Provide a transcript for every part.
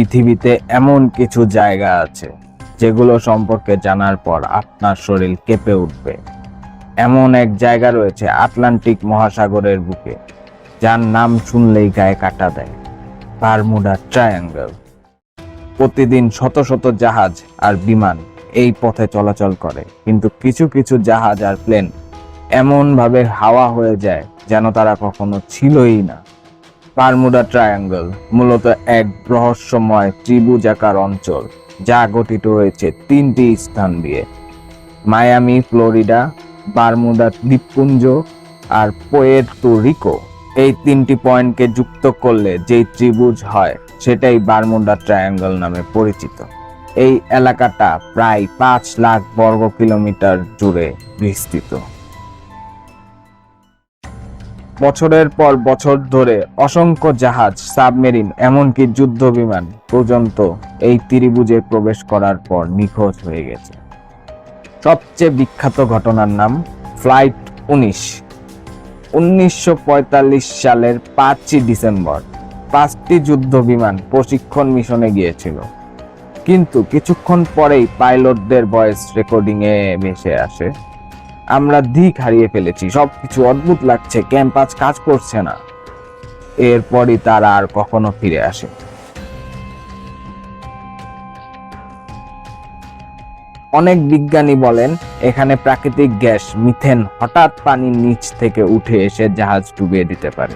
পৃথিবীতে এমন কিছু জায়গা আছে যেগুলো সম্পর্কে জানার পর আপনার শরীর কেঁপে উঠবে। এমন এক জায়গা রয়েছে আটলান্টিক মহাসাগরের বুকে, যার নাম শুনলেই গায়ে কাটা দেয়, বারমুডা ট্রায়াঙ্গেল। প্রতিদিন শত শত জাহাজ আর বিমান এই পথে চলাচল করে, কিন্তু কিছু কিছু জাহাজ আর প্লেন এমনভাবে হাওয়া হয়ে যায় যেন তারা কখনো ছিলই না। বারমুডা ট্রায়াঙ্গল, মূলত এক রহস্যময় ত্রিভুজাকার অঞ্চল, যা গঠিত হয়েছে তিনটি স্থান দিয়ে। মায়ামি, ফ্লোরিডা, বারমুডা দ্বীপপুঞ্জ আর পোয়ের্তো রিকো। এই তিনটি পয়েন্টকে যুক্ত করলে যেই ত্রিভুজ হয়, সেটাই বারমুডা ট্রায়াঙ্গল নামে পরিচিত। এই এলাকাটা প্রায় পাঁচ লাখ বর্গ কিলোমিটার জুড়ে বিস্তৃত। বছরের পর বছর ধরে অসংখ্য জাহাজ, সাবমেরিন, এমনকি যুদ্ধ বিমান পর্যন্ত এই ত্রিভুজে প্রবেশ করার পর নিখোঁজ হয়ে গেছে। সবচেয়ে বিখ্যাত ঘটনার নাম ফ্লাইট উনিশ। উনিশশো সালের পাঁচই ডিসেম্বর পাঁচটি যুদ্ধ বিমান প্রশিক্ষণ মিশনে গিয়েছিল। কিন্তু কিছুক্ষণ পরেই পাইলটদের ভয়েস রেকর্ডিংয়ে ভেসে আসে। আমরা দিক হারিয়ে ফেলেছি, সবকিছু অদ্ভুত লাগছে ক্যাম্পাস কাজ করছে না। এরপরই তারা আর কখনো ফিরে আসে অনেক বিজ্ঞানী বলেন, এখানে প্রাকৃতিক গ্যাস, মিথেন হঠাৎ পানির নিচ থেকে উঠে এসে জাহাজ ডুবিয়ে দিতে পারে।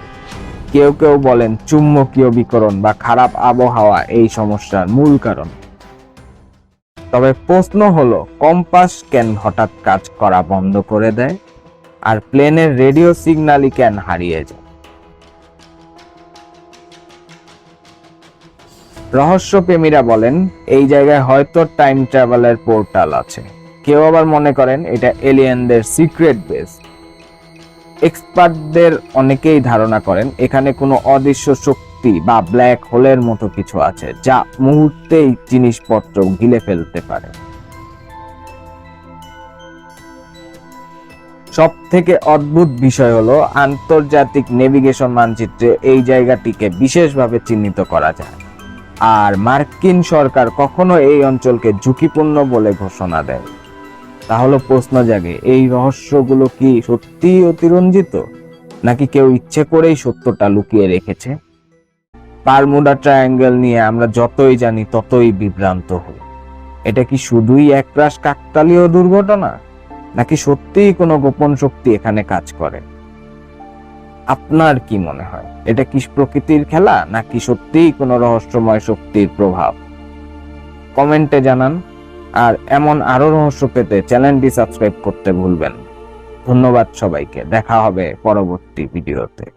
কেউ কেউ বলেন, চুম্বকীয় বিকরণ বা খারাপ আবহাওয়া এই সমস্যার মূল কারণ। তবে প্রশ্ন হলো, কম্পাস কেন হঠাৎ কাজ করা বন্ধ করে দেয়? আর প্লেনের রেডিও সিগন্যালই কেন হারিয়ে যায়? রহস্যপ্রেমীরা বলেন, এই জায়গায় হয়তো টাইম ট্রাভেলের পোর্টাল আছে। কেউ আবার মনে করেন, এটা এলিয়েনদের সিক্রেট বেস এক্সপার্টদের অনেকেই ধারণা করেন, এখানে কোনো অদৃশ্য শক্তি বা ব্ল্যাক হোলের মতো কিছু আছে, যা মুহূর্তেই জিনিসপত্র গিলে ফেলতে পারে। সব থেকে অদ্ভুত বিষয় হলো, আন্তর্জাতিক নেভিগেশন মানচিত্রে এই জায়গাটিকে বিশেষভাবে চিহ্নিত করা যায়। আর মার্কিন সরকার কখনো এই অঞ্চলকে ঝুঁকিপূর্ণ বলে ঘোষণা দেয়। তাহলে প্রশ্ন জাগে, এই রহস্যগুলো কি সত্যিই অতিরঞ্জিত? নাকি কেউ ইচ্ছে করেই সত্যটা লুকিয়ে রেখেছে? বারমুডা ট্রায়াঙ্গেল নিয়ে আমরা যতই জানি ততই বিভ্রান্ত হই। এটা কি শুধুই একরাশ কাকতালীয় দুর্ঘটনা? নাকি সত্যিই কোনো গোপন শক্তি এখানে কাজ করে? আপনার কি মনে হয়? এটা কি প্রকৃতির খেলা, নাকি সত্যিই কোনো রহস্যময় শক্তির প্রভাব? কমেন্টে জানান, আর এমন আরও রহস্য পেতে চ্যানেলটি সাবস্ক্রাইব করতে ভুলবেন ধন্যবাদ সবাইকে, দেখা হবে পরবর্তী ভিডিওতে।